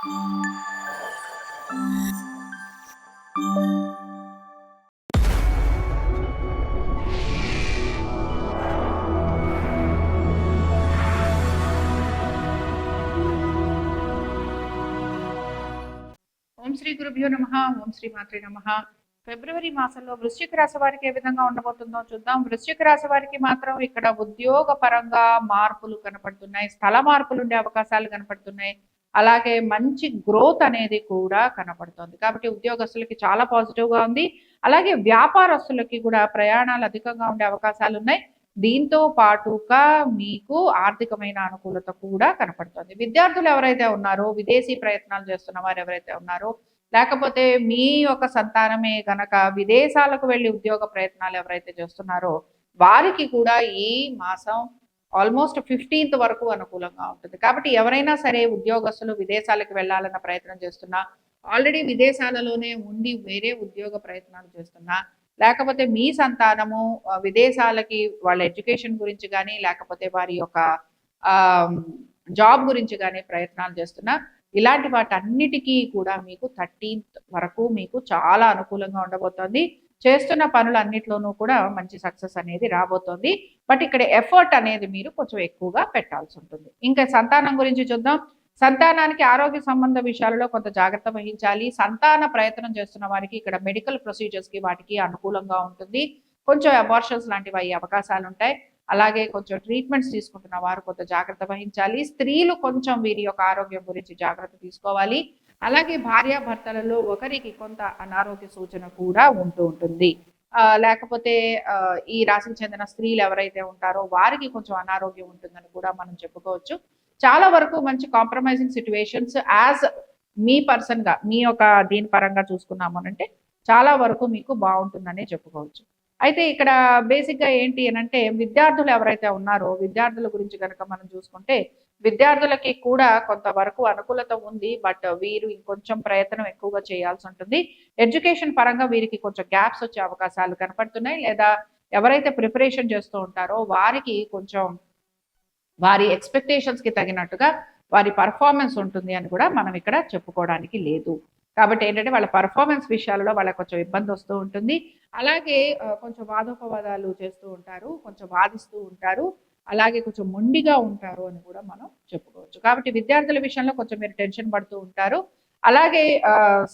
ఓం శ్రీ గురుభ్యో నమ ఓం శ్రీ మాతృ నమ. ఫిబ్రవరి మాసంలో వృశ్చిక రాశి వారికి ఏ విధంగా ఉండబోతుందో చూద్దాం. వృశ్చిక రాశి వారికి మాత్రం ఇక్కడ ఉద్యోగ పరంగా మార్పులు కనపడుతున్నాయి స్థల మార్పులు ఉండే అవకాశాలు కనపడుతున్నాయి. అలాగే మంచి గ్రోత్ అనేది కూడా కనబడుతుంది. కాబట్టి ఉద్యోగస్తులకి చాలా పాజిటివ్గా ఉంది. అలాగే వ్యాపారస్తులకి కూడా ప్రయాణాలు అధికంగా ఉండే అవకాశాలు ఉన్నాయి. దీంతో పాటుగా మీకు ఆర్థికమైన అనుకూలత కూడా కనపడుతుంది విద్యార్థులు ఎవరైతే ఉన్నారో విదేశీ ప్రయత్నాలు చేస్తున్న వారు ఎవరైతే ఉన్నారో లేకపోతే మీ యొక్క సంతానమే గనక విదేశాలకు వెళ్ళి ఉద్యోగ ప్రయత్నాలు ఎవరైతే చేస్తున్నారో వారికి కూడా ఈ మాసం ఆల్మోస్ట్ ఫిఫ్టీన్త్ వరకు అనుకూలంగా ఉంటుంది. కాబట్టి ఎవరైనా సరే ఉద్యోగస్తులు విదేశాలకు వెళ్ళాలన్న ప్రయత్నం చేస్తున్నా ఆల్రెడీ విదేశాలలోనే ఉండి వేరే ఉద్యోగ ప్రయత్నాలు చేస్తున్నా లేకపోతే మీ సంతానము విదేశాలకి వాళ్ళ ఎడ్యుకేషన్ గురించి కానీ లేకపోతే వారి యొక్క జాబ్ గురించి కానీ ప్రయత్నాలు చేస్తున్నా ఇలాంటి వాటన్నిటికీ కూడా మీకు థర్టీన్త్ వరకు మీకు చాలా అనుకూలంగా ఉండబోతోంది. చేస్తున్న పనులన్నిట్లోనూ కూడా మంచి సక్సెస్ అనేది రాబోతోంది. బట్ ఇక్కడ ఎఫర్ట్ అనేది మీరు కొంచెం ఎక్కువగా పెట్టాల్సి ఉంటుంది. ఇంకా సంతానం గురించి చూద్దాం. సంతానానికి ఆరోగ్య సంబంధ విషయాలలో కొంత జాగ్రత్త వహించాలి. సంతాన ప్రయత్నం చేస్తున్న వారికి ఇక్కడ మెడికల్ ప్రొసీజర్స్కి వాటికి అనుకూలంగా ఉంటుంది. కొంచెం అబార్షన్స్ లాంటివి అయ్యే అవకాశాలు ఉంటాయి. అలాగే కొంచెం ట్రీట్మెంట్స్ తీసుకుంటున్న వారు కొంత జాగ్రత్త వహించాలి. స్త్రీలు కొంచెం వీరి యొక్క ఆరోగ్యం గురించి జాగ్రత్త తీసుకోవాలి. అలాగే భార్యాభర్తలలో ఒకరికి కొంత అనారోగ్య సూచన కూడా ఉంటూ ఉంటుంది. లేకపోతే ఈ రాశికి చెందిన స్త్రీలు ఎవరైతే ఉంటారో వారికి కొంచెం అనారోగ్యం ఉంటుందని కూడా మనం చెప్పుకోవచ్చు. చాలా వరకు మంచి కాంప్రమైజింగ్ సిచ్యువేషన్స్ యాజ్ మీ పర్సన్గా మీ యొక్క దీని పరంగా చూసుకున్నాము అంటే చాలా వరకు మీకు బాగుంటుందనే చెప్పుకోవచ్చు. అయితే ఇక్కడ బేసిక్గా ఏంటి అని అంటే విద్యార్థులు ఎవరైతే ఉన్నారో విద్యార్థుల గురించి కనుక మనం చూసుకుంటే విద్యార్థులకి కూడా కొంతవరకు అనుకూలత ఉంది బట్ వీరు ఇంకొంచెం ప్రయత్నం ఎక్కువగా చేయాల్సి ఉంటుంది. ఎడ్యుకేషన్ పరంగా వీరికి కొంచెం గ్యాప్స్ వచ్చే అవకాశాలు కనపడుతున్నాయి. లేదా ఎవరైతే ప్రిపరేషన్ చేస్తూ ఉంటారో వారికి కొంచెం వారి ఎక్స్పెక్టేషన్స్కి తగినట్టుగా వారి పర్ఫార్మెన్స్ ఉంటుంది అని కూడా మనం ఇక్కడ చెప్పుకోవడానికి లేదు. కాబట్టి ఏంటంటే వాళ్ళ పర్ఫార్మెన్స్ విషయాలలో వాళ్ళకి కొంచెం ఇబ్బంది వస్తూ ఉంటుంది. అలాగే కొంచెం వాదోపవాదాలు చేస్తూ ఉంటారు కొంచెం వాదిస్తూ ఉంటారు. అలాగే కొంచెం మొండిగా ఉంటారు అని కూడా మనం చెప్పుకోవచ్చు. కాబట్టి విద్యార్థుల విషయంలో కొంచెం మీరు టెన్షన్ పడుతూ ఉంటారు. అలాగే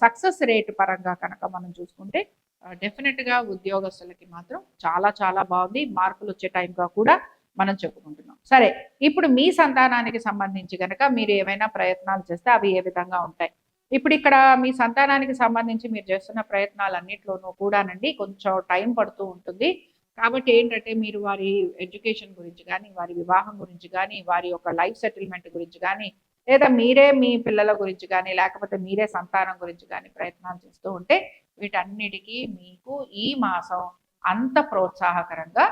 సక్సెస్ రేట్ పరంగా కనుక మనం చూసుకుంటే డెఫినెట్గా ఉద్యోగస్తులకి మాత్రం చాలా చాలా బాగుంది. మార్కులు వచ్చే టైంగా కూడా మనం చెప్పుకుంటున్నాం. సరే ఇప్పుడు మీ సంతానానికి సంబంధించి కనుక మీరు ఏమైనా ప్రయత్నాలు చేస్తే అవి ఏ విధంగా ఉంటాయి? ఇప్పుడు ఇక్కడ మీ సంతానానికి సంబంధించి మీరు చేస్తున్న ప్రయత్నాలన్నింటిలోనూ కూడానండి కొంచెం టైం పడుతూ ఉంటుంది. కాబట్టి ఏంటంటే మీరు వారి ఎడ్యుకేషన్ గురించి కానీ వారి వివాహం గురించి కానీ వారి యొక్క లైఫ్ సెటిల్మెంట్ గురించి కానీ లేదా మీరే మీ పిల్లల గురించి కానీ లేకపోతే మీరే సంతానం గురించి కానీ ప్రయత్నాలు చేస్తూ ఉంటే వీటన్నిటికీ మీకు ఈ మాసం అంత ప్రోత్సాహకరంగా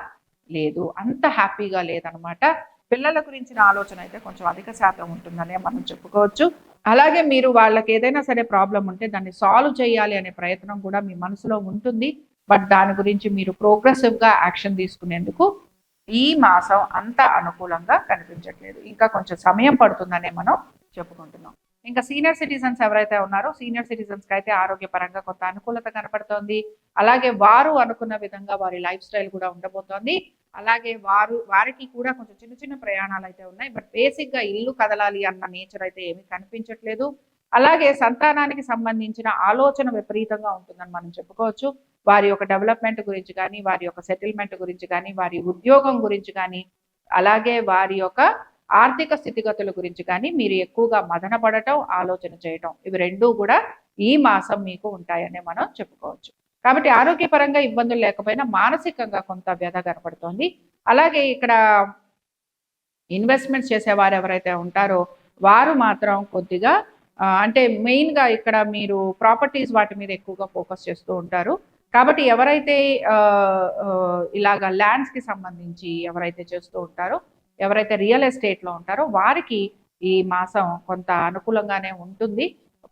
లేదు. అంత హ్యాపీగా లేదనమాట. పిల్లల గురించిన ఆలోచన అయితే కొంచెం అధిక శాతం ఉంటుందనే మనం చెప్పుకోవచ్చు. అలాగే మీరు వాళ్ళకి ఏదైనా సరే ప్రాబ్లం ఉంటే దాన్ని సాల్వ్ చేయాలి అనే ప్రయత్నం కూడా మీ మనసులో ఉంటుంది. బట్ దాని గురించి మీరు ప్రోగ్రెసివ్గా యాక్షన్ తీసుకునేందుకు ఈ మాసం అంత అనుకూలంగా కనిపించట్లేదు. ఇంకా కొంచెం సమయం పడుతుందనే మనం చెప్పుకుంటున్నాం. ఇంకా సీనియర్ సిటిజన్స్ ఎవరైతే ఉన్నారో సీనియర్ సిటిజన్స్కి అయితే ఆరోగ్యపరంగా కొంత అనుకూలత కనపడుతోంది. అలాగే వారు అనుకున్న విధంగా వారి లైఫ్ స్టైల్ కూడా ఉండబోతోంది. అలాగే వారు వారికి కూడా కొంచెం చిన్న చిన్న ప్రయాణాలు అయితే ఉన్నాయి. బట్ బేసిక్గా ఇల్లు కదలాలి అన్న నేచర్ అయితే ఏమీ కనిపించట్లేదు. అలాగే సంతానానికి సంబంధించిన ఆలోచన విపరీతంగా ఉంటుందని మనం చెప్పుకోవచ్చు. వారి యొక్క డెవలప్మెంట్ గురించి కానీ వారి యొక్క సెటిల్మెంట్ గురించి కానీ వారి ఉద్యోగం గురించి కానీ అలాగే వారి యొక్క ఆర్థిక స్థితిగతుల గురించి కానీ మీరు ఎక్కువగా మదన పడటం ఆలోచన చేయటం ఇవి రెండూ కూడా ఈ మాసం మీకు ఉంటాయని మనం చెప్పుకోవచ్చు. కాబట్టి ఆరోగ్యపరంగా ఇబ్బందులు లేకపోయినా మానసికంగా కొంత వ్యధ కనపడుతోంది. అలాగే ఇక్కడ ఇన్వెస్ట్మెంట్స్ చేసేవారు ఎవరైతే ఉంటారో వారు మాత్రం కొద్దిగా అంటే మెయిన్గా ఇక్కడ మీరు ప్రాపర్టీస్ వాటి మీద ఎక్కువగా ఫోకస్ చేస్తూ ఉంటారు. కాబట్టి ఎవరైతే ఇలాగ ల్యాండ్స్కి సంబంధించి ఎవరైతే చేస్తూ ఉంటారో ఎవరైతే రియల్ ఎస్టేట్లో ఉంటారో వారికి ఈ మాసం కొంత అనుకూలంగానే ఉంటుంది.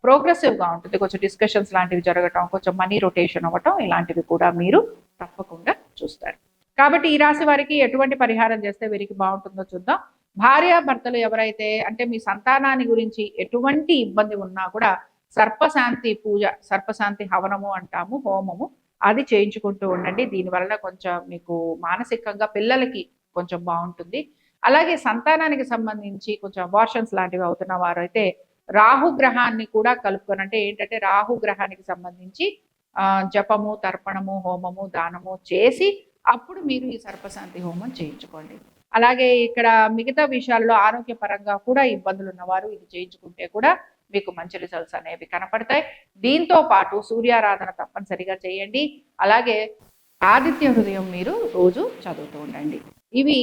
ప్రోగ్రెసివ్గా ఉంటుంది. కొంచెం డిస్కషన్స్ లాంటివి జరగటం కొంచెం మనీ రొటేషన్ అవ్వటం ఇలాంటివి కూడా మీరు తప్పకుండా చూస్తారు. కాబట్టి ఈ రాశి వారికి ఎటువంటి పరిహారం చేస్తే వీరికి బాగుంటుందో చూద్దాం. భార్యాభర్తలు ఎవరైతే అంటే మీ సంతానాన్ని గురించి ఎటువంటి ఇబ్బంది ఉన్నా కూడా సర్పశాంతి పూజ సర్పశాంతి హవనము అంటాము హోమము అది చేయించుకుంటూ ఉండండి. దీనివల్ల కొంచెం మీకు మానసికంగా పిల్లలకి కొంచెం బాగుంటుంది. అలాగే సంతానానికి సంబంధించి కొంచెం అబార్షన్స్ లాంటివి అవుతున్న వారు అయితే రాహు గ్రహాన్ని కూడా కలుపుకొని అంటే ఏంటంటే రాహు గ్రహానికి సంబంధించి జపము తర్పణము హోమము దానము చేసి అప్పుడు మీరు ఈ సర్పశాంతి హోమం చేయించుకోండి. అలాగే ఇక్కడ మిగతా విషయాల్లో ఆరోగ్యపరంగా కూడా ఇబ్బందులు ఉన్నవారు ఇది చేయించుకుంటే కూడా మీకు మంచి రిజల్ట్స్ అనేవి కనపడతాయి. దీంతో పాటు సూర్యారాధన తప్పనిసరిగా చేయండి. అలాగే ఆదిత్య హృదయం మీరు రోజు చదువుతూ ఉండండి. ఇవి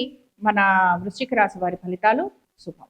మన వృశ్చిక రాశి వారి ఫలితాలు. శుభం.